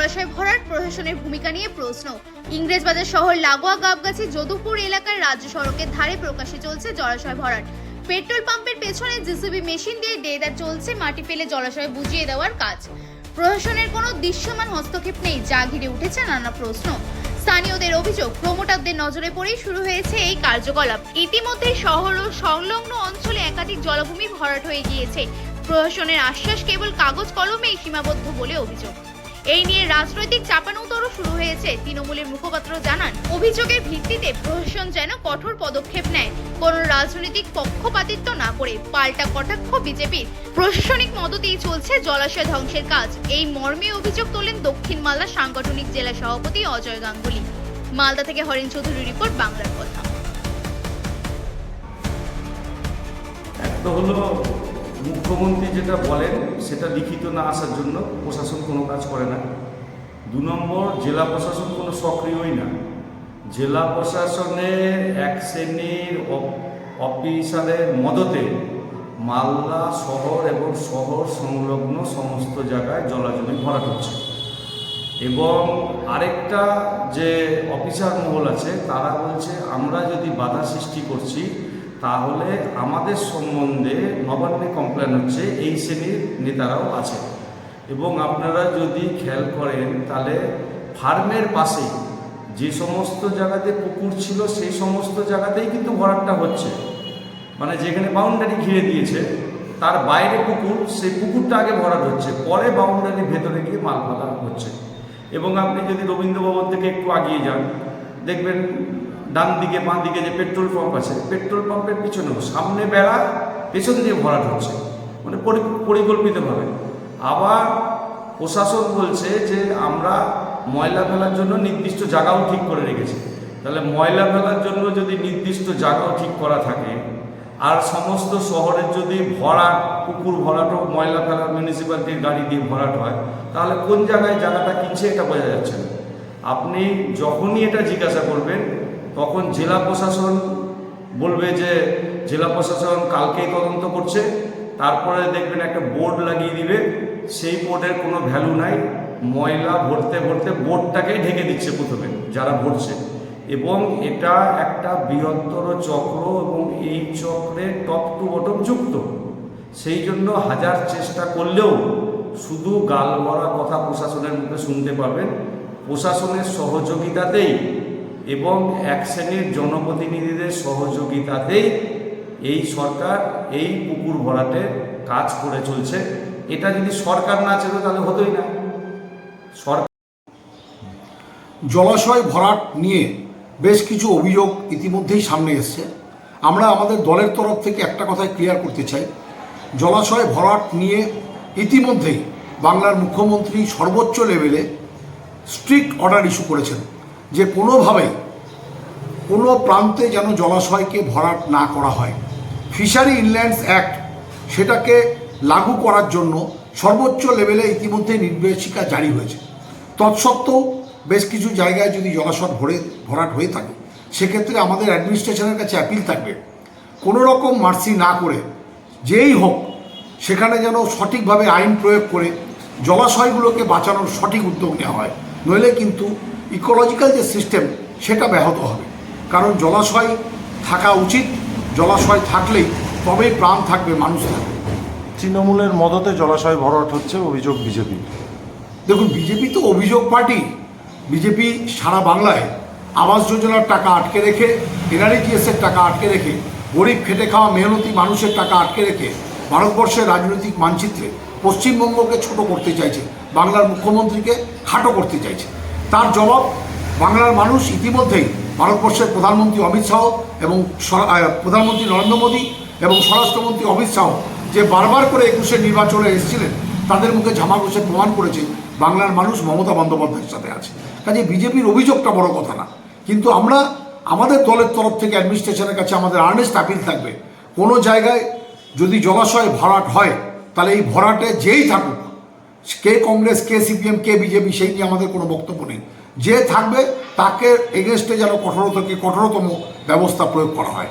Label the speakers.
Speaker 1: জলাশয় ভরাট প্রশাসনের ভূমিকা নিয়ে প্রশ্ন। ইংরেজবাজার শহর লাগোয়া গাবগাছি যদুপুর এলাকার রাজ্য সড়কের ধারে প্রকাশে চলছে জলাশয় ভরাট। পেট্রোল পাম্পের পেছনে জিসিবি মেশিন দিয়ে ডেদার চলছে, মাটি ফেলে জলাশয় বুঝিয়ে দেওয়ার কাজ। প্রশাসনের কোনো দৃশ্যমান হস্তক্ষেপ নেই, যা ঘিরে উঠেছে নানা প্রশ্ন। স্থানীয়দের অভিযোগ, প্রমোটারদের নজরে পড়েই শুরু হয়েছে এই কার্যকলাপ। ইতিমধ্যে শহর ও সংলগ্ন অঞ্চলে একাধিক জলাভূমি ভরাট হয়ে গিয়েছে। প্রশাসনের আশ্বাস কেবল কাগজ কলমেই সীমাবদ্ধ বলে অভিযোগ। এই নিয়ে রাজনৈতিক চাপানোতরও শুরু হয়েছে। তৃণমূলের মুখপাত্র জানান, অভিযোগের ভিত্তিতে প্রশাসন যেন কঠোর পদক্ষেপ নেয়। কোন রাজনৈতিক পক্ষপাতিত্ব না করে পাল্টা কটাক্ষ বিজেপির। প্রশাসনিক মদতেই চলছে জলাশয় ধ্বংসের কাজ। এই মর্মে অভিযোগ তোলেন দক্ষিণ মালদা সাংগঠনিক জেলা সভাপতি অজয় গাঙ্গুলি। মালদা থেকে হরেন চৌধুরী রিপোর্ট, বাংলার কথা।
Speaker 2: মুখ্যমন্ত্রী যেটা বলেন, সেটা লিখিত না আসার জন্য প্রশাসন কোনো কাজ করে না। দু নম্বর, জেলা প্রশাসন কোনো সক্রিয়ই না। জেলা প্রশাসনে এক শ্রেণির অফিসারের মদতে মালদা শহর এবং শহর সংলগ্ন সমস্ত জায়গায় জলাজমি ভরাট হচ্ছে। এবং আরেকটা যে অফিসার মহল আছে, তারা বলছে, আমরা যদি বাধা সৃষ্টি করছি তাহলে আমাদের সম্বন্ধে নবান্নে কমপ্লেন হচ্ছে, এই শ্রেণির নেতারাও আছে। এবং আপনারা যদি খেয়াল করেন, তাহলে ফার্মের পাশে যে সমস্ত জায়গাতে পুকুর ছিল, সেই সমস্ত জায়গাতেই কিন্তু ভরাটটা হচ্ছে। মানে যেখানে বাউন্ডারি ঘিরে দিয়েছে, তার বাইরে পুকুর, সেই পুকুরটা আগে ভরাট হচ্ছে। পরে বাউন্ডারির ভেতরে গিয়ে মাল ফেলা হচ্ছে। এবং আপনি যদি রবীন্দ্র ভবন থেকে একটু আগিয়ে যান, দেখবেন ডান দিকে বাঁ দিকে যে পেট্রোল পাম্প আছে, পেট্রোল পাম্পের পিছনেও সামনে বেড়া, পেছন দিয়ে ভরাট হচ্ছে। মানে পরি- পরিকল্পিতভাবে। আবার প্রশাসন বলছে যে আমরা ময়লা ফেলার জন্য নির্দিষ্ট জায়গাও ঠিক করে রেখেছি। তাহলে ময়লা ফেলার জন্য যদি নির্দিষ্ট জায়গাও ঠিক করা থাকে, আর সমস্ত শহরের যদি ভরাট, পুকুর ভরাট ও ময়লা ফেলার মিউনিসিপ্যালিটির গাড়ি দিয়ে ভরাট হয়, তাহলে কোন জায়গায় জায়গাটা কিনছে এটা বোঝা যাচ্ছে না। আপনি যখনই এটা জিজ্ঞাসা করবেন তখন জেলা প্রশাসন বলবে যে জেলা প্রশাসন কালকেই তদন্ত করছে, তারপরে দেখবেন একটা বোর্ড লাগিয়ে দিবে, সেই বোর্ডের কোনো ভ্যালু নাই, ময়লা ভরতে ভরতে বোর্ডটাকেই ঢেকে দিচ্ছে প্রথমে, যারা ভরছে। এবং এটা একটা বৃহত্তর চক্র এবং এই চক্রে টপ টু বটম যুক্ত। সেই জন্য হাজার চেষ্টা করলেও শুধু গাল ভরা কথা প্রশাসনের মুখে শুনতে পাবেন প্রশাসনের সহযোগিতাতেই এবং এক শ্রেণির জনপ্রতিনিধিদের সহযোগিতাতেই এই সরকার এই পুকুর ভরাটের কাজ করে চলছে। এটা যদি সরকার না ছিল তাহলে হতোই না।
Speaker 3: জলাশয় ভরাট নিয়ে বেশ কিছু অভিযোগ ইতিমধ্যেই সামনে এসছে। আমরা আমাদের দলের তরফ থেকে একটা কথাই ক্লিয়ার করতে চাই। জলাশয় ভরাট নিয়ে ইতিমধ্যেই বাংলার মুখ্যমন্ত্রী সর্বোচ্চ লেভেলে স্ট্রিক্ট অর্ডার ইস্যু করেছেন। যে কোনোভাবেই কোনো প্রান্তে যেন জলাশয়কে ভরাট না করা হয়। ফিশারি ইনল্যান্ডস অ্যাক্ট সেটাকে লাগু করার জন্য সর্বোচ্চ লেভেলে ইতিমধ্যে নির্দেশিকা জারি হয়েছে। তৎসত্ত্বেও বেশ কিছু জায়গায় যদি জলাশয় ভরে, ভরাট হয়ে থাকে, সেক্ষেত্রে আমাদের অ্যাডমিনিস্ট্রেশনের কাছে অ্যাপিল থাকবে। কোনো রকম মার্সি না করে, যেই হোক, সেখানে যেন সঠিকভাবে আইন প্রয়োগ করে জলাশয়গুলোকে বাঁচানোর সঠিক উদ্যোগ নেওয়া হয়। নইলে কিন্তু ইকোলজিক্যাল যে সিস্টেম সেটা ব্যাহত হবে। কারণ জলাশয় থাকা উচিত। জলাশয় থাকলেই তবেই প্রাণ থাকবে মানুষ থাকবে।
Speaker 4: তৃণমূলের মদতে জলাশয় ভরাট হচ্ছে অভিযোগ বিজেপি।
Speaker 3: দেখুন বিজেপি তো অভিযোগ পার্টি। বিজেপি সারা বাংলায় আবাস যোজনার টাকা আটকে রেখে এনআরইজিএসের টাকা আটকে রেখে গরিব খেটে খাওয়া মেহনতি মানুষের টাকা আটকে রেখে ভারতবর্ষের রাজনৈতিক মানচিত্রে পশ্চিমবঙ্গকে ছোট করতে চাইছে বাংলার মুখ্যমন্ত্রীকে খাটো করতে চাইছে। তার জবাব বাংলার মানুষ ইতিমধ্যেই ভারতবর্ষের প্রধানমন্ত্রী অমিত শাহ এবং প্রধানমন্ত্রী নরেন্দ্র মোদী এবং স্বরাষ্ট্রমন্ত্রী অমিত শাহ যে বারবার করে একুশে নির্বাচনে এসেছিলেন, তাদের মুখে ঝামা ঘষে প্রমাণ করেছে বাংলার মানুষ মমতা বন্দ্যোপাধ্যায়ের সাথে আছে। কাজে বিজেপির অভিযোগটা বড় কথা না। কিন্তু আমরা আমাদের দলের তরফ থেকে অ্যাডমিনিস্ট্রেশনের কাছে আমাদের আর্নেস্ট আপিল থাকবে। কোনো জায়গায় যদি জলাশয় ভরাট হয়, তাহলে এই ভরাটে যেই থাকুক কে কংগ্রেস, কে সিপিএম, কে বিজেপি, সেই নিয়ে আমাদের কোনো বক্তব্য নেই। যে থাকবে, তাকে এগেনস্টে যেন কঠোর থেকে কঠোরতম ব্যবস্থা প্রয়োগ করা হয়।